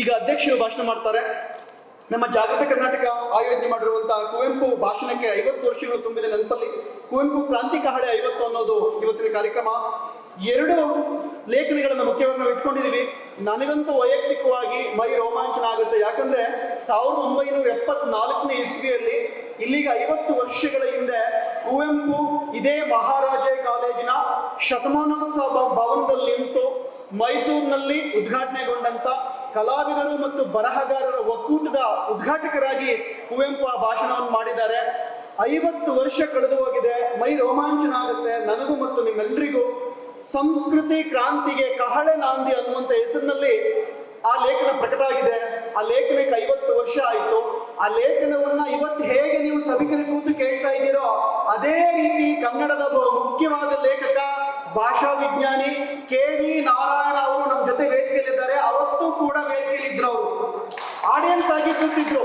ಈಗ ಅಧ್ಯಕ್ಷರು ಭಾಷಣ ಮಾಡ್ತಾರೆ. ನಮ್ಮ ಜಾಗೃತ ಕರ್ನಾಟಕ ಆಯೋಜನೆ ಮಾಡಿರುವಂತಹ ಕುವೆಂಪು ಭಾಷಣಕ್ಕೆ ಐವತ್ತು ವರ್ಷಗಳು ತುಂಬಿದ ನೆನಪಲ್ಲಿ ಕುವೆಂಪು ಕ್ರಾಂತಿ ಕಹಳೆ ಐವತ್ತು ಅನ್ನೋದು ಇವತ್ತಿನ ಕಾರ್ಯಕ್ರಮ. ಎರಡು ಲೇಖನಗಳನ್ನು ಮುಖ್ಯವಾಗಿ ನಾವು ಇಟ್ಕೊಂಡಿದ್ದೀವಿ ನನಗಂತೂ ವೈಯಕ್ತಿಕವಾಗಿ ಮೈ ರೋಮಾಂಚನ ಆಗುತ್ತೆ. ಯಾಕಂದ್ರೆ ಸಾವಿರದ ಒಂಬೈನೂರ ಎಪ್ಪತ್ನಾಲ್ಕನೇ ಇಸ್ವಿಯಲ್ಲಿ ಇಲ್ಲಿಗೆ ಐವತ್ತು ವರ್ಷಗಳ ಹಿಂದೆ ಕುವೆಂಪು ಇದೇ ಮಹಾರಾಜ ಕಾಲೇಜಿನ ಶತಮಾನೋತ್ಸವ ಭವನದಲ್ಲಿ ನಿಂತು ಮೈಸೂರಿನಲ್ಲಿ ಉದ್ಘಾಟನೆಗೊಂಡಂತ ಕಲಾವಿದರು ಮತ್ತು ಬರಹಗಾರರ ಒಕ್ಕೂಟದ ಉದ್ಘಾಟಕರಾಗಿ ಕುವೆಂಪು ಆ ಭಾಷಣವನ್ನು ಮಾಡಿದ್ದಾರೆ. ಐವತ್ತು ವರ್ಷ ಕಳೆದು ಹೋಗಿದೆ. ಮೈ ರೋಮಾಂಚನ ಆಗುತ್ತೆ. ನನಗೂ ಮತ್ತು ನಿಮ್ಮೆಲ್ಲರಿಗೂ ಸಂಸ್ಕೃತಿ ಕ್ರಾಂತಿಗೆ ಕಹಳೆ ನಾಂದಿ ಅನ್ನುವಂಥ ಹೆಸರಿನಲ್ಲಿ ಆ ಲೇಖನ ಪ್ರಕಟ ಆಗಿದೆ. ಆ ಲೇಖನಕ್ಕೆ ಐವತ್ತು ವರ್ಷ ಆಯಿತು. ಆ ಲೇಖನವನ್ನ ಇವತ್ತು ಹೇಗೆ ನೀವು ಸಭಿಕರ ಕೂತು ಕೇಳ್ತಾ ಇದ್ದೀರೋ ಅದೇ ರೀತಿ ಕನ್ನಡದ ಮುಖ್ಯವಾದ ಲೇಖಕ ಭಾಷಾ ವಿಜ್ಞಾನಿ ಕೆ ವಿ ನಾರಾಯಣ ಅವರು ನಮ್ಮ ಜೊತೆ ವೇದಿಕೆಯಲ್ಲಿದ್ದಾರೆ. ಅವತ್ತು ಕೂಡ ವೇದಿಕೆಯಲ್ಲಿದ್ರು ಅವರು. ಆಡಿಯನ್ಸ್ ಆಗಿ ಕೂತಿದ್ರು.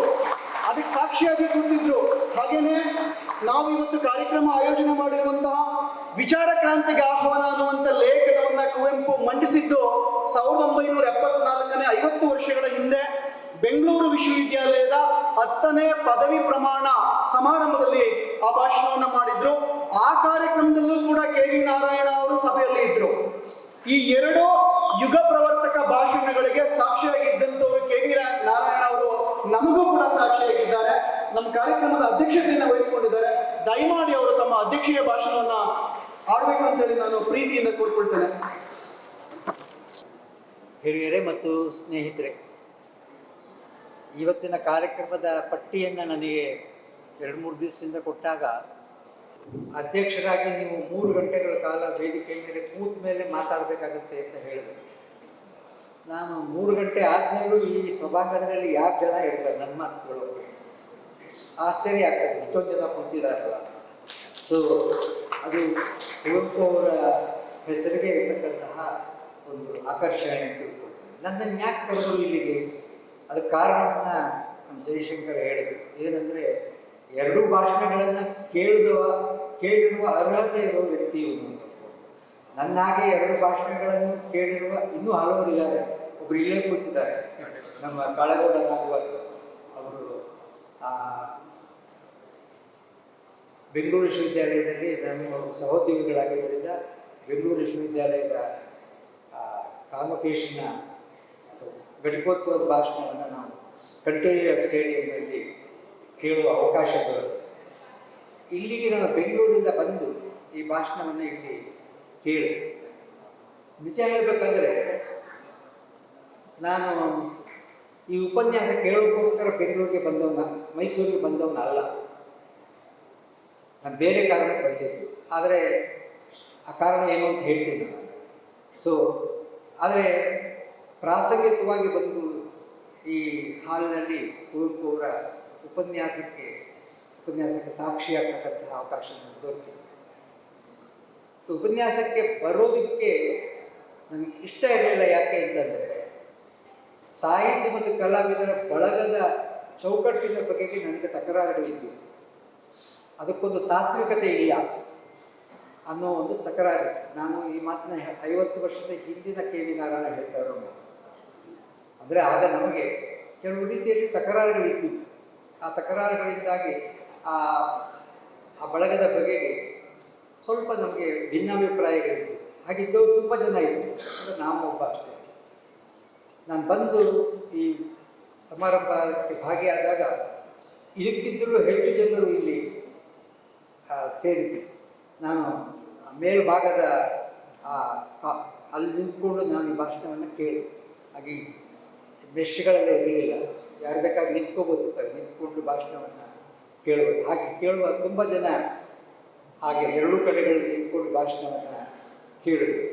ಅದಕ್ಕೆ ಸಾಕ್ಷಿಯಾಗಿ ಕೂತಿದ್ರು. ಹಾಗೇನೆ ನಾವು ಇವತ್ತು ಕಾರ್ಯಕ್ರಮ ಆಯೋಜನೆ ಮಾಡಿರುವಂತಹ ವಿಚಾರ ಕ್ರಾಂತಿಗೆ ಆಹ್ವಾನ ಅನ್ನುವಂಥ ಲೇಖನವನ್ನ ಕುವೆಂಪು ಮಂಡಿಸಿದ್ದು ಸಾವಿರದ ಒಂಬೈನೂರ ಎಪ್ಪತ್ನಾಲ್ಕನೇ ಐವತ್ತು ವರ್ಷಗಳ ಹಿಂದೆ ಬೆಂಗಳೂರು ವಿಶ್ವವಿದ್ಯಾಲಯದ ಹತ್ತನೇ ಪದವಿ ಪ್ರಮಾಣ ಸಮಾರಂಭದಲ್ಲಿ ಆ ಭಾಷಣವನ್ನು ಮಾಡಿದ್ರು. ಆ ಕಾರ್ಯಕ್ರಮದಲ್ಲೂ ಕೂಡ ಕೆ ವಿ ನಾರಾಯಣ ಅವರು ಸಭೆಯಲ್ಲಿ ಇದ್ರು. ಈ ಎರಡು ಯುಗ ಪ್ರವರ್ತಕ ಭಾಷಣಗಳಿಗೆ ಸಾಕ್ಷಿಯಾಗಿದ್ದಂಥವರು ಕೆ ವಿ ನಾರಾಯಣ ಅವರು ನಮಗೂ ಕೂಡ ಸಾಕ್ಷಿಯಾಗಿದ್ದಾರೆ. ನಮ್ಮ ಕಾರ್ಯಕ್ರಮದ ಅಧ್ಯಕ್ಷತೆಯನ್ನು ವಹಿಸಿಕೊಂಡಿದ್ದಾರೆ. ದಯಮಾಡಿ ಅವರು ತಮ್ಮ ಅಧ್ಯಕ್ಷೀಯ ಭಾಷಣವನ್ನ ಆಡ್ಬೇಕು ಅಂತೇಳಿ ನಾನು ಪ್ರೀತಿಯಿಂದ ಕೋರ್ಕೊಳ್ತೇನೆ. ಹಿರಿಯರೇ ಮತ್ತು ಸ್ನೇಹಿತರೆ, ಇವತ್ತಿನ ಕಾರ್ಯಕ್ರಮದ ಪಟ್ಟಿಯನ್ನು ನನಗೆ ಎರಡು ಮೂರು ದಿವಸದಿಂದ ಕೊಟ್ಟಾಗ ಅಧ್ಯಕ್ಷರಾಗಿ ನೀವು ಮೂರು ಗಂಟೆಗಳ ಕಾಲ ವೇದಿಕೆ ಮೇಲೆ ಕೂತ ಮೇಲೆ ಮಾತಾಡಬೇಕಾಗುತ್ತೆ ಅಂತ ಹೇಳಿದೆ ನಾನು ಮೂರು ಗಂಟೆ ಆದಮೇಲೂ ಈ ಸಭಾಂಗಣದಲ್ಲಿ ಯಾರು ಜನ ಇರ್ತಾರೆ ನನ್ನ ಮಾತುಗಳು. ಆಶ್ಚರ್ಯ ಆಗ್ತದೆ ಎಷ್ಟೊಂದು ಜನ ಕುಂತಿದಾರಲ್ಲ. ಸೊ ಅದು ಕುವೆಂಪು ಅವರ ಹೆಸರಿಗೆ ಇರತಕ್ಕಂತಹ ಒಂದು ಆಕರ್ಷಣೆ ಅಂತ ತಿಳ್ಕೊಳ್ತೀನಿ. ನನ್ನನ್ನು ಯಾಕೆ ಕರೆದ್ರು ಇಲ್ಲಿಗೆ? ಅದಕ್ಕೆ ಕಾರಣವನ್ನು ನಮ್ಮ ಜಯಶಂಕರ್ ಹೇಳಿದರು. ಏನಂದರೆ ಎರಡೂ ಭಾಷಣಗಳನ್ನು ಕೇಳಿದವ ಕೇಳಿರುವ ಅರ್ಹತೆ ಇರುವ ವ್ಯಕ್ತಿ ಇವನು ಅಂತ ನನ್ನ ಹಾಗೆ ಎರಡು ಭಾಷಣಗಳನ್ನು ಕೇಳಿರುವ ಇನ್ನೂ ಹಲವರು ಇದ್ದಾರೆ. ಒಬ್ರು ಇಲ್ಲೇ ಕೂತಿದ್ದಾರೆ. ನಮ್ಮ ಕಾಳಗೌಡ ನಾಗವಾರ್ ಅವರು ಬೆಂಗಳೂರು ವಿಶ್ವವಿದ್ಯಾಲಯದಲ್ಲಿ ನಮ್ಮ ಸಹೋದ್ಯೋಗಿಗಳಾಗಿದ್ದರಿಂದ ಬೆಂಗಳೂರು ವಿಶ್ವವಿದ್ಯಾಲಯದ ಆ, ಕಾನ್ವೊಕೇಶನ್ನ ಘಟಿಕೋತ್ಸವದ ಭಾಷಣವನ್ನು ನಾವು ಕಂಟೇರಿಯ ಸ್ಟೇಡಿಯಂನಲ್ಲಿ ಕೇಳುವ ಅವಕಾಶ ಬರುತ್ತೆ. ಇಲ್ಲಿಗೆ ನಾನು ಬೆಂಗಳೂರಿಂದ ಬಂದು ಈ ಭಾಷಣವನ್ನು ಇಲ್ಲಿ ಕೇಳಿ. ನಿಜ ಹೇಳಬೇಕಂದ್ರೆ ನಾನು ಈ ಉಪನ್ಯಾಸ ಕೇಳೋಕ್ಕೋಸ್ಕರ ಬೆಂಗಳೂರಿಗೆ ಬಂದವನ, ಮೈಸೂರಿಗೆ ಬಂದವನ ಅಲ್ಲ. ನಾನು ಬೇರೆ ಕಾರಣಕ್ಕೆ ಬಂದಿದ್ದು. ಆದರೆ ಆ ಕಾರಣ ಏನು ಅಂತ ಹೇಳ್ತೀನಿ ನಾನು. ಸೊ ಆದರೆ ಪ್ರಾಸಂಗಿಕವಾಗಿ ಬಂದು ಈ ಹಾಲಿನಲ್ಲಿ ಕುವೆಂಪು ಅವರ ಉಪನ್ಯಾಸಕ್ಕೆ ಉಪನ್ಯಾಸಕ್ಕೆ ಸಾಕ್ಷಿಯಾಗ್ತಕ್ಕಂತಹ ಅವಕಾಶ ನನಗೆ ದೊರಕಿದೆ. ಉಪನ್ಯಾಸಕ್ಕೆ ಬರೋದಕ್ಕೆ ನನಗೆ ಇಷ್ಟ ಇರಲಿಲ್ಲ ಯಾಕೆ ಅಂತಂದರೆ, ಸಾಹಿತ್ಯ ಮತ್ತು ಕಲಾವಿದರ ಬಳಗದ ಚೌಕಟ್ಟಿನ ಬಗೆಗೆ ನನಗೆ ತಕರಾರುಗಳಿದ್ದವು ಅದಕ್ಕೊಂದು ತಾತ್ವಿಕತೆ ಇಲ್ಲ ಅನ್ನೋ ಒಂದು ತಕರಾರು ನಾನು ಈ ಮಾತನ್ನ ಐವತ್ತು ವರ್ಷದ ಹಿಂದಿನ ಕೆ ವಿ ನಾರಾಯಣ ಹೇಳ್ತಾ ಇರೋ ಮಾತು. ಅಂದರೆ ಆಗ ನಮಗೆ ಕೆಲವು ರೀತಿಯಲ್ಲಿ ತಕರಾರುಗಳಿದ್ದವು ಆ ತಕರಾರುಗಳಿಂದಾಗಿ ಆ ಆ ಬಳಗದ ಬಗೆಗೆ ಸ್ವಲ್ಪ ನಮಗೆ ಭಿನ್ನಾಭಿಪ್ರಾಯಗಳಿತ್ತು ಹಾಗಿದ್ದು ತುಂಬ ಜನ ಇದ್ದರು ಅಂದರೆ ನಾವು ಒಬ್ಬ ಅಷ್ಟೇ. ನಾನು ಬಂದು ಈ ಸಮಾರಂಭಕ್ಕೆ ಭಾಗಿಯಾದಾಗ ಇದಕ್ಕಿಂತಲೂ ಹೆಚ್ಚು ಜನರು ಇಲ್ಲಿ ಸೇರಿದ್ದೆ ನಾನು ಮೇಲ್ಭಾಗದ, ಆ ಅಲ್ಲಿ ನಿಂತ್ಕೊಂಡು ನಾನು ಈ ಭಾಷಣವನ್ನು ಕೇಳಿ. ಹಾಗೆ ಮೆಶ್ಗಳೆಲ್ಲ ಇರಲಿಲ್ಲ. ಯಾರು ಬೇಕಾದ್ರೆ ನಿಂತ್ಕೋಬೋದು ನಿಂತ್ಕೊಂಡು ಭಾಷಣವನ್ನು ಕೇಳ್ಬೋದು. ಹಾಗೆ ಕೇಳುವ ತುಂಬ ಜನ ಹಾಗೆ ಎರಡೂ ಕಡೆಗಳಲ್ಲಿ ನಿಂತ್ಕೊಂಡು ಭಾಷಣವನ್ನು ಕೇಳಿದ್ರು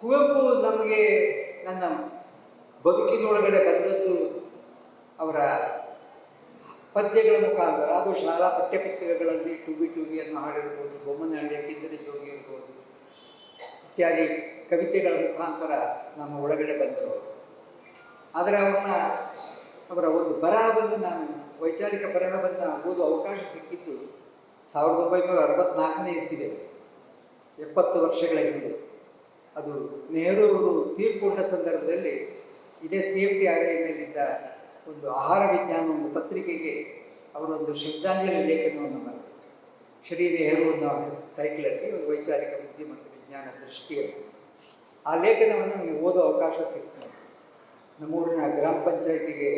ಕುವೆಂಪು ನಮಗೆ ನನ್ನ ಬದುಕಿನೊಳಗಡೆ ಬಂದದ್ದು ಅವರ ಪದ್ಯಗಳ ಮುಖಾಂತರ. ಅದು ಶಾಲಾ ಪಠ್ಯಪುಸ್ತಕಗಳಲ್ಲಿ ಟು ಬಿ ಟು ಬಿ ಹಾಡಿರ್ಬೋದು, ಬೊಮ್ಮನಹಳ್ಳಿಯ ಕಿಂದರೆ ಜೋಗಿ ಇರ್ಬೋದು, ಇತ್ಯಾದಿ ಕವಿತೆಗಳ ಮುಖಾಂತರ ನಮ್ಮ ಒಳಗಡೆ ಬಂದರು ಆದರೆ ಅವ್ರನ್ನ, ಅವರ ಒಂದು ಬರಹ ಬಂದು ನಾನು, ವೈಚಾರಿಕ ಬರಹ ಬಂದ ಓದು ಅವಕಾಶ ಸಿಕ್ಕಿದ್ದು ಸಾವಿರದ ಒಂಬೈನೂರ ಅರವತ್ನಾಲ್ಕನೇ ಇಸಿದೆ ಎಪ್ಪತ್ತು ವರ್ಷಗಳ ಹಿಂದೆ. ಅದು ನೆಹರು ಅವರು ತೀರ್ಕೊಂಡ ಸಂದರ್ಭದಲ್ಲಿ ಇದೇ ಸಿ ಎಫ್ ಟಿ ಒಂದು ಆಹಾರ ವಿಜ್ಞಾನ ಒಂದು ಪತ್ರಿಕೆಗೆ ಅವರೊಂದು ಶ್ರದ್ಧಾಂಜಲಿ ಲೇಖನವನ್ನು ಬರೆದರು. ಶ್ರೀ ನೆಹರು ಅನ್ನೋ ಟೈಟ್ಲಲ್ಲಿ ವೈಚಾರಿಕ ಬುದ್ಧಿ ಮತ್ತು ವಿಜ್ಞಾನ ದೃಷ್ಟಿಯಲ್ಲಿ ಆ ಲೇಖನವನ್ನು ನನಗೆ ಓದೋ ಅವಕಾಶ ಸಿಕ್ತು. ನಮ್ಮೂರಿನ ಗ್ರಾಮ ಪಂಚಾಯತಿಗೆ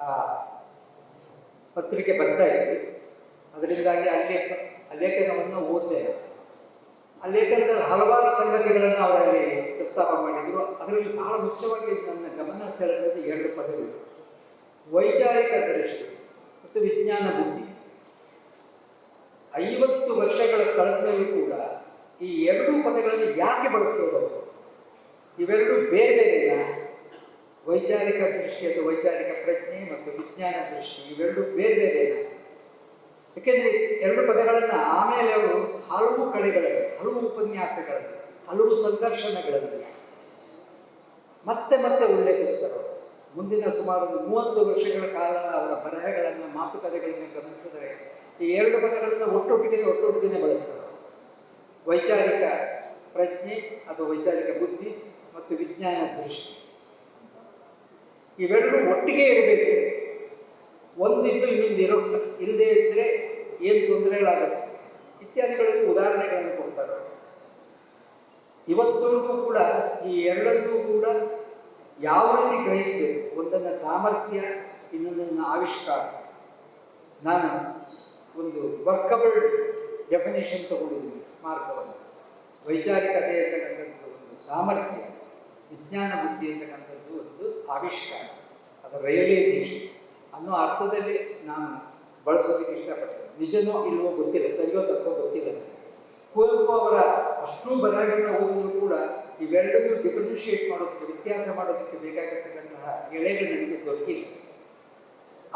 ಆ ಪತ್ರಿಕೆ ಬರ್ತಾ ಇದ್ವಿ ಅದರಿಂದಾಗಿ ಅಲ್ಲಿ ಆ ಲೇಖನವನ್ನು ಓದಿದೆ ಆ ಲೇಖನದಲ್ಲಿ ಹಲವಾರು ಸಂಗತಿಗಳನ್ನು ಅವರಲ್ಲಿ ಪ್ರಸ್ತಾಪ ಮಾಡಿದರು. ಅದರಲ್ಲಿ ಬಹಳ ಮುಖ್ಯವಾಗಿ ನನ್ನ ಗಮನ ಸೆಳೆದ ಎರಡು ಪದಗಳು. ವೈಚಾರಿಕ ದೃಷ್ಟಿ ಮತ್ತು ವಿಜ್ಞಾನ ಬುದ್ಧಿ. ಐವತ್ತು ವರ್ಷಗಳ ಕಳೆದ ಮೇಲೂ ಕೂಡ ಈ ಎರಡೂ ಪದಗಳನ್ನು ಯಾಕೆ ಬಳಸೋದು? ಇವೆರಡೂ ಬೇರೆ ಬೇರೆ ವೈಚಾರಿಕ ದೃಷ್ಟಿ ಅಥವಾ ವೈಚಾರಿಕ ಪ್ರಜ್ಞೆ ಮತ್ತು ವಿಜ್ಞಾನ ದೃಷ್ಟಿ ಇವೆರಡು ಬೇರೆ ಬೇರೆನಾ ಯಾಕೆಂದರೆ ಎರಡು ಪದಗಳನ್ನು ಆಮೇಲೆ ಅವರು ಹಲವು ಕಡೆಗಳಲ್ಲಿ, ಹಲವು ಉಪನ್ಯಾಸಗಳಲ್ಲಿ, ಹಲವು ಸಂದರ್ಶನಗಳಲ್ಲಿ ಮತ್ತೆ ಮತ್ತೆ ಉಲ್ಲೇಖಿಸ್ತಾರೆ ಮುಂದಿನ ಸುಮಾರು ಒಂದು ಮೂವತ್ತು ವರ್ಷಗಳ ಕಾಲ ಅವರ ಬರಹಗಳನ್ನು, ಮಾತುಕತೆಗಳನ್ನು ಗಮನಿಸಿದರೆ ಈ ಎರಡು ಪದಗಳನ್ನು ಒಟ್ಟೊಟ್ಟಿಗೆ ಒಟ್ಟೊಟ್ಟಿಗೆ ಬಳಸ್ತಾರೆ. ವೈಚಾರಿಕ ಪ್ರಜ್ಞೆ ಅಥವಾ ವೈಚಾರಿಕ ಬುದ್ಧಿ ಮತ್ತು ವಿಜ್ಞಾನ ದೃಷ್ಟಿ. ಇವೆರಡು ಒಟ್ಟಿಗೆ ಇರಬೇಕು. ಒಂದಿದ್ದು ಇನ್ನೊಂದು ಇರೋಕ್ಕೆ ಸಹ ಇಲ್ಲದೆ ಇದ್ದರೆ ಏನು ತೊಂದರೆಗಳಾಗುತ್ತೆ ಇತ್ಯಾದಿಗಳಿಗೆ ಉದಾಹರಣೆಗಳನ್ನು ಕೊಡ್ತಾರೆ. ಇವತ್ತೂ ಕೂಡ ಈ ಎರಡನ್ನೂ ಕೂಡ ಯಾವ ರೀತಿ ಗ್ರಹಿಸಬೇಕು? ಒಂದನ್ನು ಸಾಮರ್ಥ್ಯ, ಇನ್ನೊಂದನ್ನು ಆವಿಷ್ಕಾರ. ನಾನು ಒಂದು ವರ್ಕಬಲ್ ಡೆಫಿನೇಷನ್ ತಗೊಂಡಿದ್ದೀನಿ ಮಾರ್ಗವನ್ನು. ವೈಚಾರಿಕತೆ ಅಂತಕ್ಕಂಥದ್ದು ಒಂದು ಸಾಮರ್ಥ್ಯ. ವಿಜ್ಞಾನ ಬುದ್ಧಿ ಅಂತಕ್ಕಂಥದ್ದು ಒಂದು ಆವಿಷ್ಕಾರ ಅದರ ರಿಯಲೈಸೇಷನ್ ಅನ್ನೋ ಅರ್ಥದಲ್ಲಿ ನಾನು ಬಳಸೋದಕ್ಕೆ ಇಷ್ಟಪಡ್ತೇನೆ. ನಿಜನೋ ಇಲ್ವೋ ಗೊತ್ತಿಲ್ಲ, ಸರಿಯೋ ತಪ್ಪೋ ಗೊತ್ತಿಲ್ಲ ಕುವೆಂಪು ಅವರ ಅಷ್ಟೂ ಬರಹಗಳನ್ನ ಓದಿದ್ರು ಕೂಡ ಇವೆರಡನ್ನೂ ಡಿಫ್ರೆನ್ಶಿಯೇಟ್ ಮಾಡೋದಕ್ಕೆ, ವ್ಯತ್ಯಾಸ ಮಾಡೋದಕ್ಕೆ ಬೇಕಾಗಿರ್ತಕ್ಕಂತಹ ಎಳೆಗಳು ನನಗೆ ದೊರಕಿಲ್ಲ.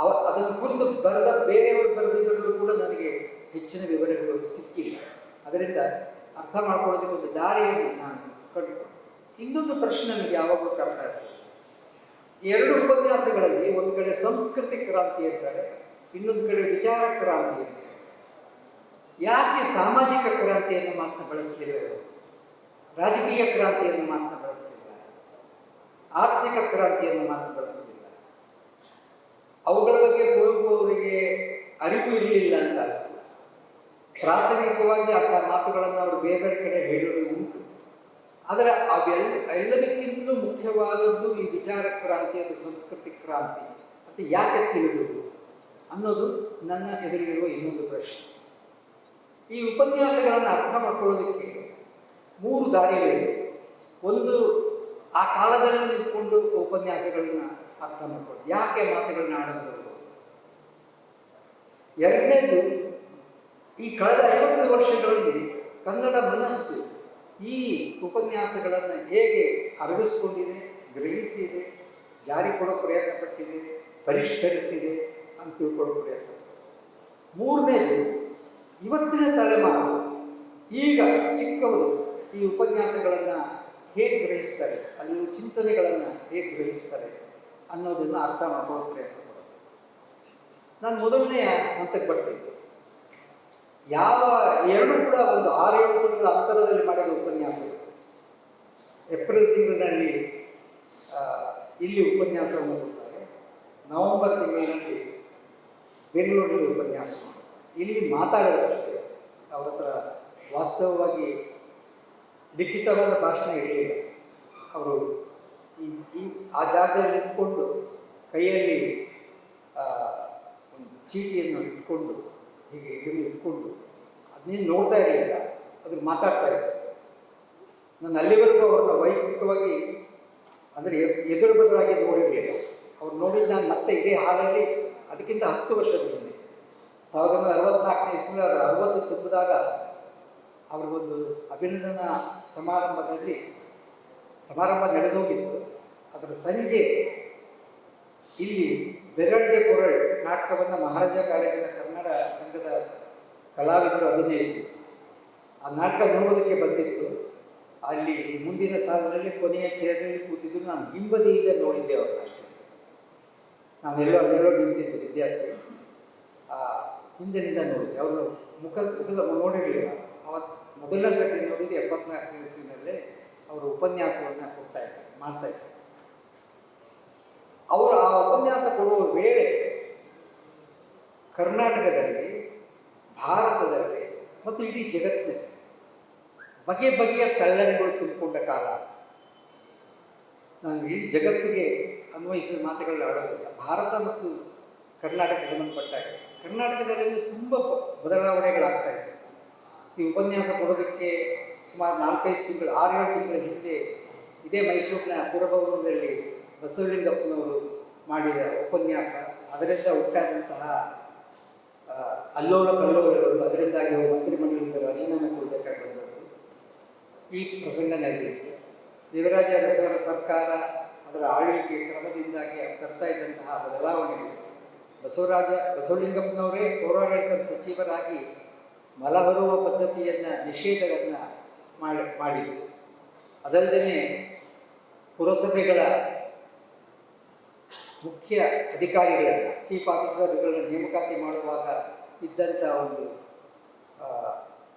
ಅವ, ಅದನ್ನು ಕುರಿತು ಬರೆದ, ಬೇರೆಯವರು ಬರೆದಿದ್ದರೂ ಕೂಡ ನನಗೆ ಹೆಚ್ಚಿನ ವಿವರಗಳು ಸಿಕ್ಕಿಲ್ಲ. ಅದರಿಂದ ಅರ್ಥ ಮಾಡ್ಕೊಳ್ಳೋದಕ್ಕೆ ಒಂದು ದಾರಿಯಲ್ಲಿ ನಾನು ಕಂಡುಕೊಂಡೆ. ಇನ್ನೊಂದು ಪ್ರಶ್ನೆ ನನಗೆ ಯಾವಾಗಲೂ ಕಾಡ್ತಾ ಇರ್ತದೆ ಎರಡು ಉಪನ್ಯಾಸಗಳಲ್ಲಿ ಒಂದು ಕಡೆ ಸಂಸ್ಕೃತಿ ಕ್ರಾಂತಿ ಅಂತಾರೆ, ಇನ್ನೊಂದು ಕಡೆ ವಿಚಾರ ಕ್ರಾಂತಿ ಅಂತಾರೆ. ಯಾಕೆ ಸಾಮಾಜಿಕ ಕ್ರಾಂತಿಯನ್ನು ಮಾತ್ರ ಬಳಸ್ತಿಲ್ಲ ಇವರು? ರಾಜಕೀಯ ಕ್ರಾಂತಿಯನ್ನು ಮಾತ್ರ ಬಳಸ್ತಿಲ್ಲ ಆರ್ಥಿಕ ಕ್ರಾಂತಿಯನ್ನು ಮಾತ್ರ ಬಳಸ್ತಿಲ್ಲ ಅವುಗಳ ಬಗ್ಗೆ ಅವರಿಗೆ ಅರಿವು ಇರಲಿಲ್ಲ ಅಂತ. ಪ್ರಾಸಂಗಿಕವಾಗಿ ಆ ಮಾತುಗಳನ್ನು ಅವರು ಬೇರೆ ಕಡೆ ಉಂಟು ಆದರೆ ಅವೆಲ್ ಎಲ್ಲದಕ್ಕಿಂತಲೂ ಮುಖ್ಯವಾದದ್ದು ಈ ವಿಚಾರ ಕ್ರಾಂತಿ ಅಥವಾ ಸಂಸ್ಕೃತಿ ಕ್ರಾಂತಿ. ಅಂತ ಯಾಕೆ ತಿಳಿದು? ಅನ್ನೋದು ನನ್ನ ಎದುರಿಗಿರುವ ಇನ್ನೊಂದು ಪ್ರಶ್ನೆ. ಈ ಉಪನ್ಯಾಸಗಳನ್ನು ಅರ್ಥ ಮಾಡ್ಕೊಳ್ಳೋದಕ್ಕೆ ಮೂರು ದಾರಿಗಳಿವೆ. ಒಂದು, ಆ ಕಾಲದಲ್ಲಿ ನಿಂತ್ಕೊಂಡು ಉಪನ್ಯಾಸಗಳನ್ನ ಅರ್ಥ ಮಾಡ್ಕೊಳ್ಳಿ ಯಾಕೆ ಮಾತುಗಳನ್ನ ಆಡೋದು? ಎರಡನೇದು, ಈ ಕಳೆದ ಐವತ್ತು ವರ್ಷಗಳಲ್ಲಿ ಕನ್ನಡ ಮನಸ್ಸು ಈ ಉಪನ್ಯಾಸಗಳನ್ನು ಹೇಗೆ ಅರಗಿಸ್ಕೊಂಡಿದೆ ಗ್ರಹಿಸಿದೆ ಜಾರಿ ಕೊಡೋ ಪ್ರಯತ್ನ ಪಟ್ಟಿದೆ, ಪರಿಷ್ಕರಿಸಿದೆ ಅಂತ ತಿಳ್ಕೊಳ್ಳೋ ಪ್ರಯತ್ನ. ಮೂರನೇದು, ಇವತ್ತಿನ ತಲೆಮಾರು ಈಗ ಚಿಕ್ಕವರು ಈ ಉಪನ್ಯಾಸಗಳನ್ನು ಹೇಗೆ ಗ್ರಹಿಸ್ತಾರೆ, ಅಲ್ಲಿನ ಚಿಂತನೆಗಳನ್ನು ಹೇಗೆ ಗ್ರಹಿಸ್ತಾರೆ ಅನ್ನೋದನ್ನು ಅರ್ಥ ಮಾಡ್ಕೊಳ್ಳೋ ಪ್ರಯತ್ನ ನಾನು ಮೊದಲನೆಯ ಹಂತಕ್ಕೆ ಬರ್ತೀನಿ. ಯಾವ ಎರಡು ಕೂಡ ಒಂದು ಅಂತರದಲ್ಲಿ ಮಾಡಿದ ಉಪನ್ಯಾಸಗಳು. ಏಪ್ರಿಲ್ ತಿಂಗಳಿನಲ್ಲಿ ಇಲ್ಲಿ ಉಪನ್ಯಾಸವನ್ನು ಕೊಡ್ತಾರೆ ನವೆಂಬರ್ ತಿಂಗಳಿನಲ್ಲಿ ಬೆಂಗಳೂರಿನಲ್ಲಿ ಉಪನ್ಯಾಸ ಇಲ್ಲಿ ಮಾತಾಡೋದಷ್ಟೇ ಅವ್ರ ಹತ್ರ ವಾಸ್ತವವಾಗಿ ಲಿಖಿತವಾದ ಭಾಷಣ ಇರಲಿಲ್ಲ. ಅವರು ಈ ಈ, ಆ ಜಾಗದಲ್ಲಿ ನಿಂತ್ಕೊಂಡು ಕೈಯಲ್ಲಿ ಒಂದು ಚೀಟಿಯನ್ನು ಇಟ್ಕೊಂಡು, ಹೀಗೆ ಇದನ್ನು ಇಟ್ಕೊಂಡು ಅದನ್ನೇನು ನೋಡ್ತಾ ಇರಲಿಲ್ಲ, ಅದ್ರ ಮಾತಾಡ್ತಾ ಇದ್ದೆ ನಾನು ಅಲ್ಲಿವರೆಗೂ ಅವ್ರನ್ನ ವೈಯಕ್ತಿಕವಾಗಿ ಅಂದರೆ ಎದುರು ಬದಲಾಗಿ ನೋಡಿರಲಿಲ್ಲ ಅವ್ರು ನೋಡಿದ್ದು ನಾನು ಮತ್ತೆ ಇದೇ ಹಾಲಲ್ಲಿ ಅದಕ್ಕಿಂತ ಹತ್ತು ವರ್ಷದ ಹಿಂದೆ. ಸಾವಿರದ ಒಂಬೈನೂರ ಅರವತ್ನಾಲ್ಕನೇ ಇಸ್ವಿ ಅರವತ್ತು ತುಂಬಿದಾಗ ಅವ್ರಿಗೊಂದು ಅಭಿನಂದನಾ ಸಮಾರಂಭದಲ್ಲಿ ಸಮಾರಂಭ ನಡೆದೋಗಿತ್ತು. ಅದರ ಸಂಜೆ ಇಲ್ಲಿ ಬೆರಳ್ಗೆ ಕೊರಳ್ ನಾಟಕವನ್ನು ಮಹಾರಾಜ ಕಾಲೇಜಿನ ಕನ್ನಡ ಸಂಘದ ಕಲಾವಿದರು ಅಭಿನಯಿಸಿದರು. ಆ ನಾಟಕ ನೋಡೋದಕ್ಕೆ ಬಂದಿತ್ತು ಅಲ್ಲಿ ಮುಂದಿನ ಸಾಲದಲ್ಲಿ ಕೊನೆಯ ಚೇರ್ನಲ್ಲಿ ಕೂತಿದ್ದು ನಾನು ಹಿಂಬದಿಯಿಂದ ನೋಡಿದ್ದೆ ಅವ್ರನ್ನ ಅಷ್ಟೇ. ನಾನೆಲ್ಲೋ ಅಲ್ಲೆಲ್ಲೋ ನಿಂತಿದ್ದೆ ವಿದ್ಯಾರ್ಥಿ. ಆ, ಹಿಂದಿನಿಂದ ನೋಡಿದ್ದೆ. ಅವರು ಮುಖ ಮುಖದ ನೋಡಿರಲಿಲ್ಲ. ಅವತ್ತು ಮೊದಲನೇ ಸರ್ತಿ ನೋಡಿದ್ದು ಎಪ್ಪತ್ನಾಲ್ಕನೇ ಇಸ್ವಿನಲ್ಲೇ ಅವರು ಉಪನ್ಯಾಸವನ್ನು ಕೊಡ್ತಾ ಇದ್ದಾರೆ, ಮಾಡ್ತಾ ಇದ್ದಾರೆ. ವೇಳೆ ಕರ್ನಾಟಕದಲ್ಲಿ, ಭಾರತದಲ್ಲಿ ಮತ್ತು ಇಡೀ ಜಗತ್ತಿನಲ್ಲಿ ಬಗೆ ಬಗೆಯ ತಲ್ಲಣೆಗಳು ತುಂಬಿಕೊಂಡ ಕಾಲ. ನಾನು ಇಡೀ ಜಗತ್ತಿಗೆ ಅನ್ವಯಿಸಿದ ಮಾತುಗಳನ್ನ ಆಡೋದಿಲ್ಲ ಭಾರತ ಮತ್ತು ಕರ್ನಾಟಕ ಸಂಬಂಧಪಟ್ಟಾಗ ಕರ್ನಾಟಕದಲ್ಲಿ ತುಂಬ ಬದಲಾವಣೆಗಳಾಗ್ತಾ ಇದೆ. ಈ ಉಪನ್ಯಾಸ ಕೊಡೋದಕ್ಕೆ ಸುಮಾರು ನಾಲ್ಕೈದು ತಿಂಗಳು, ಆರೇಳು ತಿಂಗಳ ಹಿಂದೆ ಇದೇ ಮೈಸೂರಿನ ಪುರಭವನದಲ್ಲಿ ಬಸವಲಿಂಗಪ್ಪನವರು ಮಾಡಿದ ಉಪನ್ಯಾಸ. ಅದರಿಂದ ಉಂಟಾದಂತಹ ಅಲ್ಲೋಲ ಕಲ್ಲೋಲಗಳು, ಅದರಿಂದಾಗಿ ಮಂತ್ರಿಮಂಡಲದಿಂದ ರಾಜೀನಾಮೆ ಕೊಡಬೇಕಾಗಿ ಬಂದದ್ದು. ಈ ಪ್ರಸಂಗ ನಡೆಯಿತು ದೇವರಾಜ ಅರಸರ ಸರ್ಕಾರ ಅದರ ಆಳ್ವಿಕೆ ಕ್ರಮದಿಂದಾಗಿ ತರ್ತಾ ಇದ್ದಂತಹ ಬದಲಾವಣೆಗಳು. ಬಸವರಾಜ ಬಸವಲಿಂಗಪ್ಪನವರೇ ಪೌರಾಡಳಿತದ ಸಚಿವರಾಗಿ ಮಲ ಹೊರುವ ಪದ್ಧತಿಯನ್ನು ನಿಷೇಧವನ್ನು ಮಾಡಿ ಮಾಡಿದ್ದು ಅದಲ್ಲದೆ ಪುರಸಭೆಗಳ ಮುಖ್ಯ ಅಧಿಕಾರಿಗಳನ್ನು ಚೀಫ್ ಆಫೀಸರ್ಗಳನ್ನು ನೇಮಕಾತಿ ಮಾಡುವಾಗ ಇದ್ದಂಥ ಒಂದು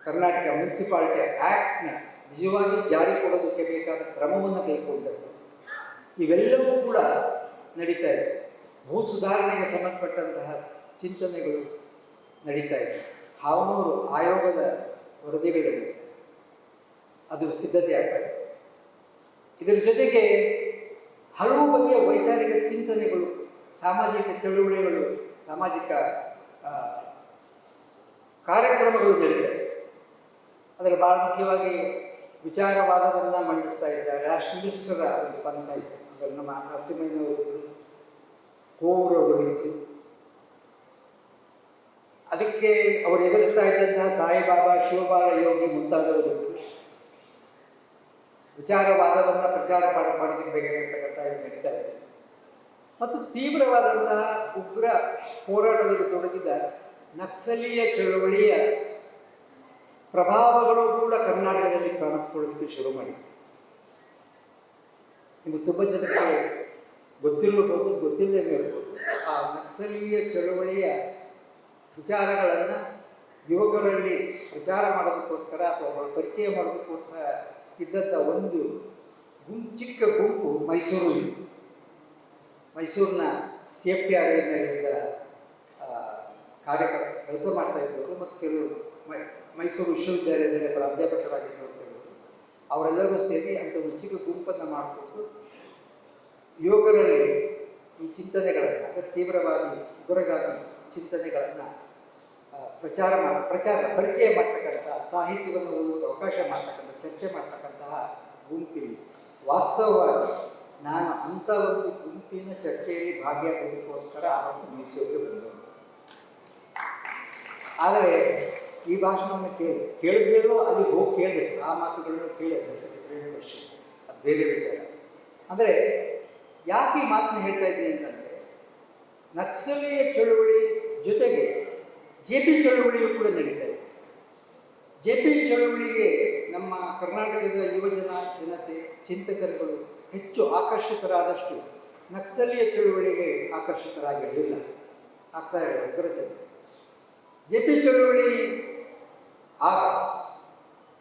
ಕರ್ನಾಟಕ ಮುನ್ಸಿಪಾಲಿಟಿ ಆ್ಯಕ್ಟ್ನ ನಿಜವಾಗಿ ಜಾರಿ ಕೊಡೋದಕ್ಕೆ ಬೇಕಾದ ಕ್ರಮವನ್ನು ಕೈಗೊಂಡದ್ದು. ಇವೆಲ್ಲವೂ ಕೂಡ ನಡೀತಾ ಇದೆ. ಭೂ ಸುಧಾರಣೆಗೆ ಸಂಬಂಧಪಟ್ಟಂತಹ ಚಿಂತನೆಗಳು ನಡೀತಾ ಇದೆ. ಹಾವನೂರು ಆಯೋಗದ ವರದಿಗಳು ಅದು ಸಿದ್ಧತೆ ಆಗ್ತಾ ಇದೆ. ಇದರ ಜೊತೆಗೆ ಹಲವು ಬಗೆಯ ವೈಚಾರಿಕ ಚಿಂತನೆಗಳು, ಸಾಮಾಜಿಕ ಚಳುವಳಿಗಳು, ಸಾಮಾಜಿಕ ಕಾರ್ಯಕ್ರಮಗಳು ನಡೀತವೆ ಅದರ ಬಹಳ ಮುಖ್ಯವಾಗಿ ವಿಚಾರವಾದವನ್ನು ಮಂಡಿಸ್ತಾ ಇದ್ದಾರೆ ರಾಷ್ಟ್ರನಿಷ್ಠರ ಒಂದು ಪಂಥ ಇದೆ. ಅದರಲ್ಲಿ ನಮ್ಮ ನರಸಿಂಹಯ್ಯನವರಿದ್ದರು ಕೋವೂರವರಿದ್ದರು ಅದಕ್ಕೆ ಅವರು ಎದುರಿಸ್ತಾ ಇದ್ದಂತಹ ಸಾಯಿಬಾಬಾ, ಶಿವಬಾಲ, ಯೋಗಿ ಮುಂತಾದವರು ವಿಚಾರವಾದವನ್ನು ಪ್ರಚಾರ ಮಾಡ ಮಾಡೋದಕ್ಕೆ ಬೇಗ ಇದು ನಡೀತಾ ಇದೆ. ಮತ್ತು ತೀವ್ರವಾದಂತಹ ಉಗ್ರ ಹೋರಾಟದಲ್ಲಿ ತೊಡಗಿದ ನಕ್ಸಲೀಯ ಚಳವಳಿಯ ಪ್ರಭಾವಗಳು ಕೂಡ ಕರ್ನಾಟಕದಲ್ಲಿ ಕಾಣಿಸ್ಕೊಳ್ಳೋದಕ್ಕೆ ಶುರು ಮಾಡಿದೆ ನಿಮಗೆ ತುಂಬ ಜನಕ್ಕೆ ಗೊತ್ತಿರಬಹುದು ಗೊತ್ತಿಲ್ಲದೆ ಇರ್ಬೋದು ಆ ನಕ್ಸಲೀಯ ಚಳುವಳಿಯ ವಿಚಾರಗಳನ್ನು ಯುವಕರಲ್ಲಿ ಪ್ರಚಾರ ಮಾಡೋದಕ್ಕೋಸ್ಕರ ಅಥವಾ ಪರಿಚಯ ಮಾಡೋದಕ್ಕೋಸ್ಕರ ಇದ್ದಂಥ ಒಂದು ಗುಂಪು, ಚಿಕ್ಕ ಗುಂಪು ಮೈಸೂರು ಮೈಸೂರಿನ ಸೇಫ್ಟಿ ಅರೇಂಜ್ಮೆಂಟಿಂದ ಕಾರ್ಯಕರ್ತ, ಕೆಲಸ ಮಾಡ್ತಾ ಇದ್ದವರು ಮತ್ತು ಕೆಲವು ಮೈ ಮೈಸೂರು ವಿಶ್ವವಿದ್ಯಾಲಯದಲ್ಲಿ ಇರೋದು ಅವರೆಲ್ಲರೂ ಸೇರಿ ಅಂತ ಒಂದು ಚಿಕ್ಕ ಗುಂಪನ್ನು ಮಾಡಿಕೊಂಡು ಯೋಗದಲ್ಲಿ ಈ ಚಿಂತನೆಗಳನ್ನು ಅಂದರೆ ತೀವ್ರವಾಗಿ ಉಗ್ರಗಾಮಿ ಚಿಂತನೆಗಳನ್ನು ಪ್ರಚಾರ ಮಾಡಿ, ಪ್ರಚಾರ, ಪರಿಚಯ ಮಾಡ್ತಕ್ಕಂಥ, ಸಾಹಿತ್ಯವನ್ನು ಓದೋದಕ್ಕೆ ಅವಕಾಶ ಮಾಡ್ತಕ್ಕಂಥ, ಚರ್ಚೆ ಮಾಡ್ತಕ್ಕಂತಹ ಗುಂಪಿಲ್ಲಿ ವಾಸ್ತವವಾಗಿ ನಾನು ಅಂಥ ಒಂದು ಗುಂಪಿನ ಚರ್ಚೆಯಲ್ಲಿ ಭಾಗಿಯಾಗೋದಕ್ಕೋಸ್ಕರ ಅವತ್ತು ಮೈಸೂರಿಗೆ ಬಂದವರು ಆದರೆ ಈ ಭಾಷಣವನ್ನು ಕೇಳಿ ಕೇಳಿದ್ಮೇಲೂ ಅಲ್ಲಿ ಹೋಗಿ ಕೇಳಬೇಕು. ಆ ಮಾತುಗಳನ್ನು ಕೇಳಿ ಸೆಕ್ರೆಟರಿ ವರ್ಷ. ಅದು ಬೇರೆ ವಿಚಾರ. ಅಂದರೆ ಯಾಕೆ ಈ ಮಾತನ್ನ ಹೇಳ್ತಾ ಇದ್ದೀನಿ ಅಂತಂದರೆ ನಕ್ಸಲೀಯ ಚಳುವಳಿ ಜೊತೆಗೆ ಜೆ ಪಿ ಚಳುವಳಿಯು ಕೂಡ ನಡೀತಾ ಇದೆ. ಜೆ ಪಿ ಚಳುವಳಿಗೆ ನಮ್ಮ ಕರ್ನಾಟಕದ ಯುವಜನ ಜನತೆ, ಚಿಂತಕರುಗಳು ಹೆಚ್ಚು ಆಕರ್ಷಿತರಾದಷ್ಟು ನಕ್ಸಲೀಯ ಚಳುವಳಿಗೆ ಆಕರ್ಷಿತರಾಗಿರಲಿಲ್ಲ. ಆಗ್ತಾ ಇದೆ, ಉಗ್ರ ಜನ ಜೆ ಪಿ ಚಳುವಳಿ ಆಗ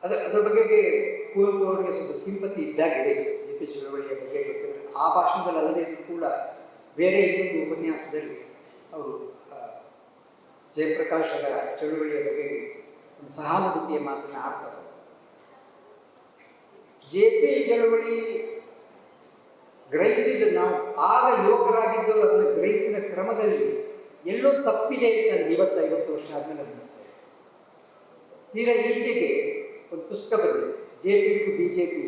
ಅದ ಅದರ ಬಗ್ಗೆ ಕುವೆಂಪು ಅವರಿಗೆ ಸ್ವಲ್ಪ ಸಿಂಪತಿ ಇದ್ದಾಗಿದೆ ಜೆ ಪಿ ಚಳುವಳಿಯ ಬಗ್ಗೆ ಯಾಕಂದರೆ ಆ ಭಾಷಣದಲ್ಲಿ ಅಲ್ಲದೆ ಕೂಡ ಬೇರೆ ಇನ್ನೊಂದು ಉಪನ್ಯಾಸದಲ್ಲಿ ಅವರು ಜಯಪ್ರಕಾಶ್ ಜಯಪ್ರಕಾಶರ ಚಳುವಳಿಯ ಬಗ್ಗೆ ಒಂದು ಸಹಾನುಭೂತಿಯ ಮಾತನ್ನು ಆಡ್ತಾರೆ ಜೆ ಪಿ ಚಳುವಳಿ ಗ್ರಹಿಸಿದ ನಾವು. ಆಗ ಯುವಕರಾಗಿದ್ದವರು ಅದನ್ನು ಗ್ರಹಿಸಿದ ಕ್ರಮದಲ್ಲಿ ಎಲ್ಲೋ ತಪ್ಪಿದೆ ಅಂತ ಇವತ್ತು ಐವತ್ತು ವರ್ಷ ಆದಮೇಲೆ ಅನ್ನಿಸ್ತಾ ಇದೆ ತೀರಾ ಈಚೆಗೆ ಒಂದು ಪುಸ್ತಕ ಬಂದಿದೆ, J P to B J P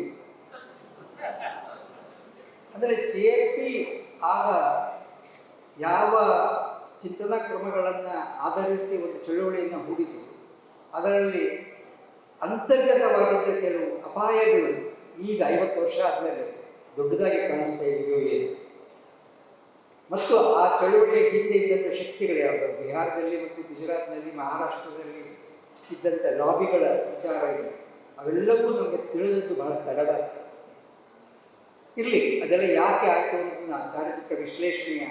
ಅಂದರೆ ಜೆ ಪಿ ಆಗ ಯಾವ ಚಿಂತನಾ ಕ್ರಮಗಳನ್ನು ಆಧರಿಸಿ ಒಂದು ಚಳುವಳಿಯನ್ನು ಹೂಡಿತು, ಅದರಲ್ಲಿ ಅಂತರ್ಗತವಾಗಿದ್ದ ಕೆಲವು ಅಪಾಯಗಳು ಈಗ ಐವತ್ತು ವರ್ಷ ಆದಮೇಲೆ ದೊಡ್ಡದಾಗಿ ಕಾಣಿಸ್ತಾ ಇದೆಯೋ ಏನು? ಮತ್ತು ಆ ಚಳುವಳಿಯ ಹಿಂದೆ ಇದ್ದಂಥ ಶಕ್ತಿಗಳು ಯಾವುದು? ಬಿಹಾರದಲ್ಲಿ ಮತ್ತು ಗುಜರಾತ್ನಲ್ಲಿ, ಮಹಾರಾಷ್ಟ್ರದಲ್ಲಿ ಇದ್ದಂಥ ಲಾಬಿಗಳ ವಿಚಾರ ಇದೆ. ಅವೆಲ್ಲವೂ ನಮಗೆ ತಿಳಿದದ್ದು ಬಹಳ ತಡವಾಗಿ. ಇರಲಿ, ಅದೆಲ್ಲ ಯಾಕೆ ಆಯಿತು ಅನ್ನೋದನ್ನ ಚಾರಿತ್ರಿಕ ವಿಶ್ಲೇಷಣೆಯ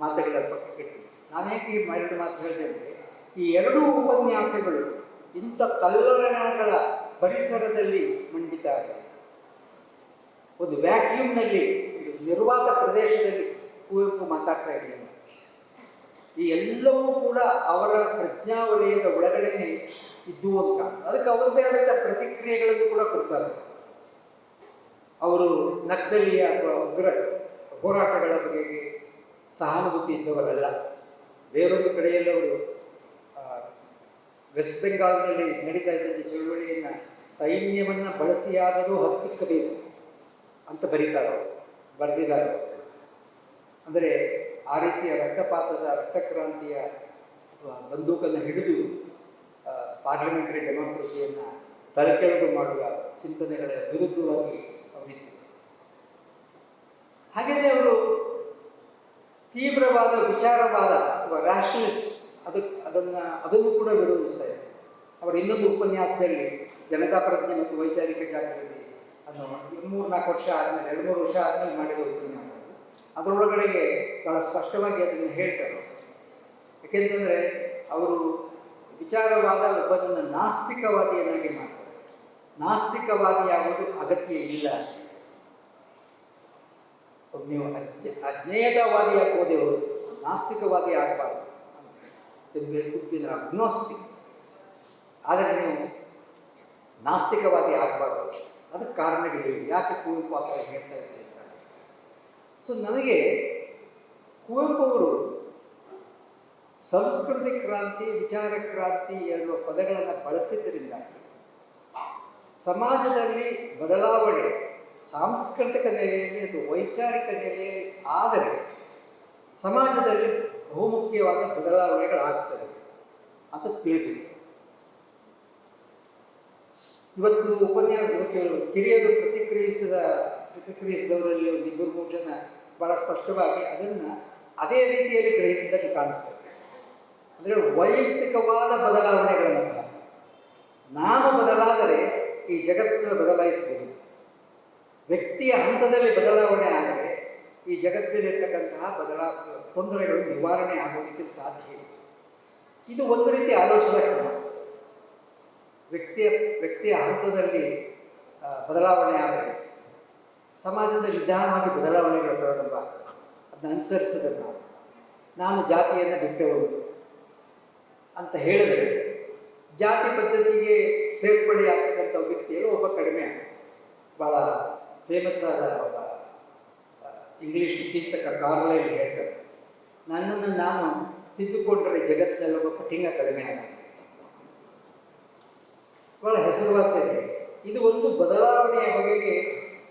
ಮಾತುಗಳ ಪಕ್ಕಕ್ಕಿಟ್ಟು ನಾನೇಕೆ ಈ ಎರಡು ಮಾತು ಹೇಳಿದೆ ಅಂದರೆ, ಈ ಎರಡೂ ಉಪನ್ಯಾಸಗಳು ಇಂಥ ತಲ್ಲರಣಗಳ ಪರಿಸರದಲ್ಲಿ ಮಂಡಿತ ಆಗಿದೆ ಒಂದು ವ್ಯಾಕ್ಯೂಮ್ನಲ್ಲಿ ನಿರ್ವಾತ ಪ್ರದೇಶದಲ್ಲಿ ಕುವೆಂಪು ಮಾತಾಡ್ತಾ ಇರಲಿಲ್ಲ. ಈ ಎಲ್ಲವೂ ಕೂಡ ಅವರ ಪ್ರಜ್ಞಾವಲಯದ ಒಳಗಡೆನೆ ಇದ್ದು ಅಂತ. ಅದಕ್ಕೆ ಅವರದೇ ಆದಂಥ ಪ್ರತಿಕ್ರಿಯೆಗಳನ್ನು ಕೂಡ ಕೊಡ್ತಾರೆ. ಅವರು ನಕ್ಸಲೀಯ ಅಥವಾ ಉಗ್ರ ಹೋರಾಟಗಳ ಬಗೆಗೆ ಸಹಾನುಭೂತಿ ಇದ್ದವರಲ್ಲ. ಬೇರೊಂದು ಕಡೆಯಲ್ಲಿ ಅವರು ವೆಸ್ಟ್ ಬೆಂಗಾಲ್ನಲ್ಲಿ ನಡೀತಾ ಇದ್ದಂಥ ಚಳುವಳಿಯನ್ನು ಸೈನ್ಯವನ್ನು ಬಳಸಿಯಾದರೂ ಹತ್ತಿಕ್ಕಬೇಕು ಅಂತ ಬರೀತಾರೆ ಬರೆದಿದ್ದಾರೆ ಅಂದರೆ ಆ ರೀತಿಯ ರಕ್ತಪಾತದ, ರಕ್ತಕ್ರಾಂತಿಯ ಬಂದೂಕನ್ನು ಹಿಡಿದು ಪಾರ್ಲಿಮೆಂಟರಿ ಡೆಮಾಕ್ರಸಿಯನ್ನು ತಲೆಕೆಳಗು ಮಾಡುವ ಚಿಂತನೆಗಳ ವಿರುದ್ಧವಾಗಿ ಅವರಿದ್ದರು ಹಾಗೆಯೇ ಅವರು ತೀವ್ರವಾದ, ವಿಚಾರವಾದ ಅಥವಾ ರ್ಯಾಷನಲಿಸ್ಟ್ ಅದಕ್ಕೆ ಅದನ್ನು ಅದನ್ನು ಕೂಡ ವಿರೋಧಿಸ್ತಾ ಅವರ ಇನ್ನೊಂದು ಉಪನ್ಯಾಸದಲ್ಲಿ ಜನತಾ ಪ್ರಜ್ಞೆ ಮತ್ತು ವೈಚಾರಿಕ ಜಾಗೃತಿ ಅನ್ನೋ ಮೂರು ನಾಲ್ಕು ವರ್ಷ ಆದಮೇಲೆ, ಎರಡು ಮೂರು ವರ್ಷ ಆದಮೇಲೆ ಮಾಡಿದ. ಅದರೊಳಗಡೆಗೆ ಬಹಳ ಸ್ಪಷ್ಟವಾಗಿ ಅದನ್ನು ಹೇಳ್ತಾರೆ. ಯಾಕೆಂತಂದರೆ ಅವರು ವಿಚಾರವಾದ ಒಬ್ಬನನ್ನು ನಾಸ್ತಿಕವಾದಿಯನ್ನಾಗಿ ಮಾಡ್ತಾರೆ. ನಾಸ್ತಿಕವಾದಿಯಾಗೋದು ಅಗತ್ಯ ಇಲ್ಲ. ನೀವು ಅಜ್ಞ ಅಜ್ಞೇಯತಾವಾದಿ ಹಾಕೋದೇ ಅವರು. ನಾಸ್ತಿಕವಾದಿ ಆಗಬಾರ್ದು. ಅಗ್ನೋಸ್ಟಿಕ್ ಆದರೆ ನೀವು ನಾಸ್ತಿಕವಾದಿ ಆಗಬಾರ್ದು. ಅದಕ್ಕೆ ಕಾರಣಗಳಿವೆ ಯಾಕೆ ಕುವೆಂಪು ಆ ಥರ ಹೇಳ್ತಾ ಇದ್ದಾರೆ? ಸೊ ನನಗೆ ಕುವೆಂಪು ಅವರು ಸಂಸ್ಕೃತಿ ಕ್ರಾಂತಿ, ವಿಚಾರ ಕ್ರಾಂತಿ ಎನ್ನುವ ಪದಗಳನ್ನು ಬಳಸಿದ್ದರಿಂದ ಸಮಾಜದಲ್ಲಿ ಬದಲಾವಣೆ ಸಾಂಸ್ಕೃತಿಕ ನೆಲೆಯಲ್ಲಿ ಅಥವಾ ವೈಚಾರಿಕ ನೆಲೆಯಲ್ಲಿ ಆದರೆ ಸಮಾಜದಲ್ಲಿ ಬಹುಮುಖ್ಯವಾದ ಬದಲಾವಣೆಗಳಾಗ್ತವೆ ಅಂತ ತಿಳಿದಿದೆ. ಇವತ್ತು ಉಪನ್ಯಾಸ ಕೆಲವು ಕಿರಿಯರು ಪ್ರತಿಕ್ರಿಯಿಸಿದ, ಪ್ರತಿಕ್ರಿಯಿಸಿದವರಲ್ಲಿ ಒಂದು ಇಬ್ಬರು ಮೂರು ಜನ ಬಹಳ ಸ್ಪಷ್ಟವಾಗಿ ಅದನ್ನು ಅದೇ ರೀತಿಯಲ್ಲಿ ಗ್ರಹಿಸಿದ್ದಕ್ಕೆ ಕಾಣಿಸ್ತದೆ. ಅಂದರೆ ವೈಯಕ್ತಿಕವಾದ ಬದಲಾವಣೆಗಳನ್ನು. ನಾನು ಬದಲಾದರೆ ಈ ಜಗತ್ತನ್ನು ಬದಲಾಯಿಸಬಹುದು. ವ್ಯಕ್ತಿಯ ಹಂತದಲ್ಲಿ ಬದಲಾವಣೆ ಆದರೆ ಈ ಜಗತ್ತಿನಲ್ಲಿರ್ತಕ್ಕಂತಹ ಬದಲಾ, ತೊಂದರೆಗಳು ನಿವಾರಣೆ ಆಗೋದಕ್ಕೆ ಸಾಧ್ಯ ಇದೆ ಇದು ಒಂದು ರೀತಿ ಆಲೋಚನಾ ಕ್ರಮ. ವ್ಯಕ್ತಿಯ ವ್ಯಕ್ತಿಯ ಹಂತದಲ್ಲಿ ಬದಲಾವಣೆ ಆದರೆ ಸಮಾಜದ ನಿಧಾನವಾಗಿ ಬದಲಾವಣೆಗಳು ಪ್ರಾರಂಭ ಅದನ್ನ ಅನುಸರಿಸಿದ್ರೆ ನಾವು. ನಾನು ಜಾತಿಯನ್ನು ಬಿಟ್ಟವರು ಅಂತ ಹೇಳಿದರೆ ಜಾತಿ ಪದ್ಧತಿಗೆ ಸೇರ್ಪಡೆ ಆಗ್ತಕ್ಕಂಥ ವ್ಯಕ್ತಿಯಲ್ಲೂ ಒಬ್ಬ ಕಡಿಮೆ. ಬಹಳ ಫೇಮಸ್ ಆದ ಒಬ್ಬ ಇಂಗ್ಲಿಷ್ ಚಿಂತಕ ಕಾರ್ಲೈಲ್ ಹೇಳ್ತಾರೆ. ನನ್ನನ್ನು ನಾನು ತಿದ್ದುಕೊಂಡರೆ ಜಗತ್ತಿನಲ್ಲಿ ಒಬ್ಬ ಕಠಿಣ ಕಡಿಮೆ ಆಗುತ್ತೆ ಬಹಳ ಹೆಸರುವಾಸಿ ಇದೆ ಇದು ಒಂದು ಬದಲಾವಣೆಯ ಬಗೆಗೆ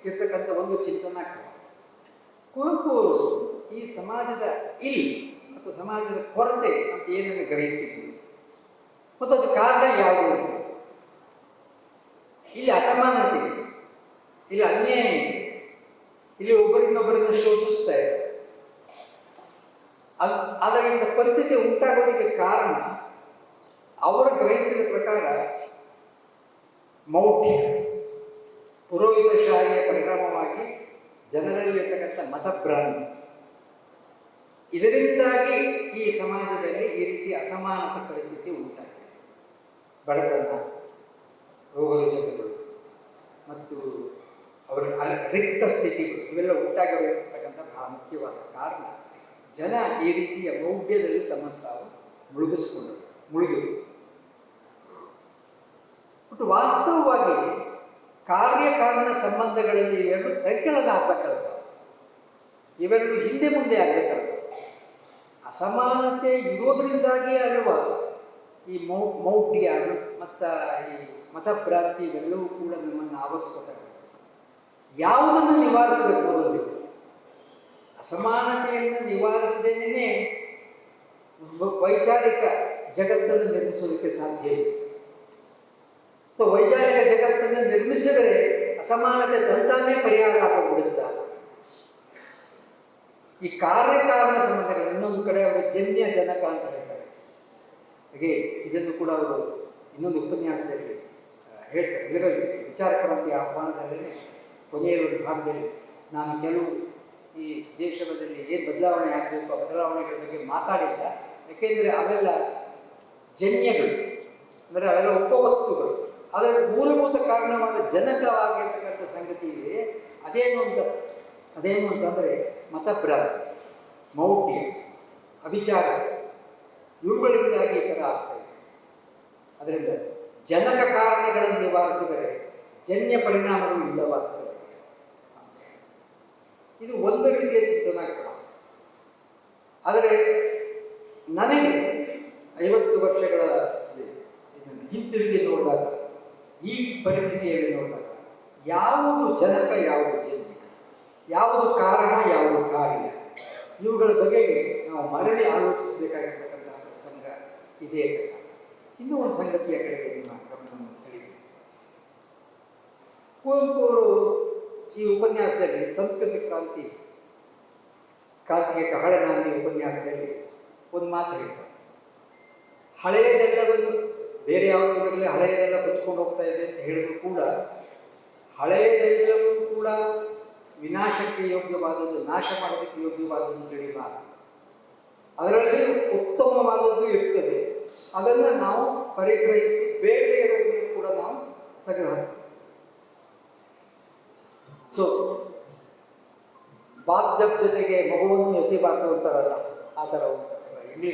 ಇರ್ತಕ್ಕಂಥ ಒಂದು ಚಿಂತನ ಕುವೆಂಪು ಈ ಸಮಾಜದ ಇಲ್ ಮತ್ತು ಸಮಾಜದ ಕೊರತೆ ಅಂತ ಏನನ್ನು ಗ್ರಹಿಸಿದ್ರು? ಮತ್ತು ಅದು ಕಾರಣ ಯಾವುದು ಇಲ್ಲಿ ಅಸಮಾನತೆ, ಇಲ್ಲಿ ಅನ್ಯಾಯ, ಇಲ್ಲಿ ಒಬ್ಬರಿಂದೊಬ್ಬರಿಂದ ಶೋಷಿಸ್ತಾ ಇದೆ ಆದರೆ ಇಂಥ ಪರಿಸ್ಥಿತಿ ಉಂಟಾಗೋದಕ್ಕೆ ಕಾರಣ ಅವರು ಗ್ರಹಿಸಿದ ಪ್ರಕಾರ ಮೌಢ್ಯ. ಪುರೋಹಿತಶಾಹಿಯ ಪರಿಣಾಮವಾಗಿ ಜನರಲ್ಲಿರ್ತಕ್ಕಂಥ ಮತಭ್ರಾಂತಿ. ಇದರಿಂದಾಗಿ ಈ ಸಮಾಜದಲ್ಲಿ ಈ ರೀತಿ ಅಸಮಾನತೆ ಪರಿಸ್ಥಿತಿ ಉಂಟಾಗಿದೆ. ಬಡತನ ರೋಗ ರುಜಿನಗಳು ಮತ್ತು ಅವರ ರಿಕ್ತ ಸ್ಥಿತಿಗಳು ಇವೆಲ್ಲ ಉಂಟಾಗಿರತಕ್ಕಂಥ ಬಹಳ ಮುಖ್ಯವಾದ ಕಾರಣ ಜನ ಈ ರೀತಿಯ ಮೌಢ್ಯದಲ್ಲಿ ತಮ್ಮ ತಾವು ಮುಳುಗಿಸ್ಕೊಂಡರು, ಮುಳುಗಿದರು. ಬಟ್ ವಾಸ್ತವವಾಗಿ ಕಾರ್ಯಕಾರಣ ಸಂಬಂಧಗಳಲ್ಲಿ ಇವೆರಡು ತಗ್ಗಳನ್ನ ಆಗ್ಬೇಕಲ್ವ ಇವೆರಡು ಹಿಂದೆ ಮುಂದೆ ಆಗ್ಬೇಕಲ್ವ? ಅಸಮಾನತೆ ಇರೋದ್ರಿಂದಾಗಿ ಅಲ್ವ ಈ ಮೌ, ಮೌಢ್ಯ ಮತ್ತು ಈ ಮತಭ್ರಾಂತಿ ಇವೆಲ್ಲವೂ ಕೂಡ ನಮ್ಮನ್ನು ಆವರಿಸ್ಕೊತಾರೆ ಯಾವುದನ್ನು ನಿವಾರಿಸಬೇಕು ಮೊದಲು? ಅಸಮಾನತೆಯನ್ನು ನಿವಾರಿಸದೇನೆ ವೈಚಾರಿಕ ಜಗತ್ತನ್ನು ನಿರ್ಮಿಸೋದಕ್ಕೆ ಸಾಧ್ಯ ಇಲ್ಲ. ವೈಚಾರಿಕ ಜಗತ್ತನ್ನು ನಿರ್ಮಿಸಿದರೆ ಅಸಮಾನತೆ ತಂತಾನೇ ಪರಿಹಾರ ಆಗೋಗ್ಬಿಡುತ್ತಾ. ಈ ಕಾರ್ಯಕಾರಣ ಸಂಬಂಧಗಳು ಇನ್ನೊಂದು ಕಡೆ ಅವರು ಜನ್ಯ ಜನಕ ಅಂತ ಹೇಳ್ತಾರೆ. ಹಾಗೆ ಇದನ್ನು ಕೂಡ ಅವರು ಇನ್ನೊಂದು ಉಪನ್ಯಾಸದಲ್ಲಿ ಹೇಳ್ತಾರೆ. ಇದರಲ್ಲಿ ವಿಚಾರ ಕ್ರಾಂತಿ ಆಹ್ವಾನದಲ್ಲೇ ಕೊನೆಯ ಒಂದು ಭಾಗದಲ್ಲಿ ನಾನು ಕೆಲವು ಈ ದೇಶದಲ್ಲಿ ಏನು ಬದಲಾವಣೆ ಆಗಬೇಕು, ಆ ಬದಲಾವಣೆಗಳ ಬಗ್ಗೆ ಮಾತಾಡಿಲ್ಲ. ಯಾಕೆಂದರೆ ಅವೆಲ್ಲ ಜನ್ಯಗಳು, ಅಂದರೆ ಅವೆಲ್ಲ ಉಪವಸ್ತುಗಳು ಅದರ ಮೂಲಭೂತ ಕಾರಣವಾದ ಜನಕವಾಗಿರ್ತಕ್ಕಂಥ ಸಂಗತಿ ಇದೆ ಅದೇನು ಅಂತ, ಅದೇನು ಅಂತಂದರೆ ಮತಭ್ರಾಂತಿ, ಮೌಢ್ಯ, ಅವಿಚಾರ, ಇವುಗಳಿಂದಾಗಿ ಈ ಥರ ಆಗ್ತಾ ಅದರಿಂದ ಜನಕ ಕಾರಣಗಳನ್ನು ನಿವಾರಿಸಿದರೆ ಜನ್ಯ ಪರಿಣಾಮಗಳು ಇಲ್ಲವಾಗ್ತವೆ ಇದು ಒಂದು ರೀತಿಯ ಚಿಂತನ ಆದರೆ ನನಗೆ ಐವತ್ತು ವರ್ಷಗಳ ಇದನ್ನು ಹಿಂತಿರುಗಿ ನೋಡಿದಾಗ ಈ ಪರಿಸ್ಥಿತಿಯಲ್ಲಿ ನೋಡಿದಾಗ ಯಾವುದು ಜನಕ, ಯಾವುದು ಜನ್ಯ ಯಾವುದು ಕಾರಣ, ಯಾವುದು ಕಾರ್ಯ? ಇವುಗಳ ಬಗೆಗೆ ನಾವು ಮರಳಿ ಆಲೋಚಿಸಬೇಕಾಗಿರ್ತಕ್ಕಂಥ ಪ್ರಸಂಗ ಇದೆ. ಇನ್ನೂ ಒಂದು ಸಂಗತಿಯ ಕಡೆಗೆ ನಿಮ್ಮ ಗಮನವನ್ನು ಸೆಳೆಯಿರಿ. ಕುವೆಂಪು ಅವರು ಈ ಉಪನ್ಯಾಸದಲ್ಲಿ ಸಂಸ್ಕೃತಿ ಕ್ರಾಂತಿ, ಕ್ರಾಂತಿಗೆ ಕಹಳನಾಂದಿ ಉಪನ್ಯಾಸದಲ್ಲಿ ಒಂದು ಮಾತು ಹೇಳ್ತಾರೆ. ಹಳೆಯದೆಲ್ಲವನ್ನು ಬೇರೆ ಯಾವುದರಲ್ಲಿ ಹಳೆಯದೆಲ್ಲ ಕೊಚ್ಕೊಂಡು ಹೋಗ್ತಾ ಇದೆ ಅಂತ ಹೇಳಿದ್ರು ಕೂಡ, ಹಳೆಯದೆಲ್ಲವೂ ಕೂಡ ವಿನಾಶಕ್ಕೆ ಯೋಗ್ಯವಾದದ್ದು, ನಾಶ ಮಾಡೋದಕ್ಕೆ ಯೋಗ್ಯವಾದದ್ದು ತಿಳಿಯಲ್ಲ ಅದರಲ್ಲಿ ಉತ್ತಮವಾದದ್ದು ಇರ್ತದೆ. ಅದನ್ನು ನಾವು ಪರಿಗ್ರಹಿಸಿ ಬೇಡದೇ ಇರೋದನ್ನು ಕೂಡ ನಾವು ತೆಗೆದುಹಾಕ್ತೀವಿ ಸೊ ಬಾಧ್ಯ ಜೊತೆಗೆ ಮಗುವನ್ನು ಎಸೆಬಾರ್ದು ಅಂತಾರಲ್ಲ, ಆ ಥರ ಉಂಟು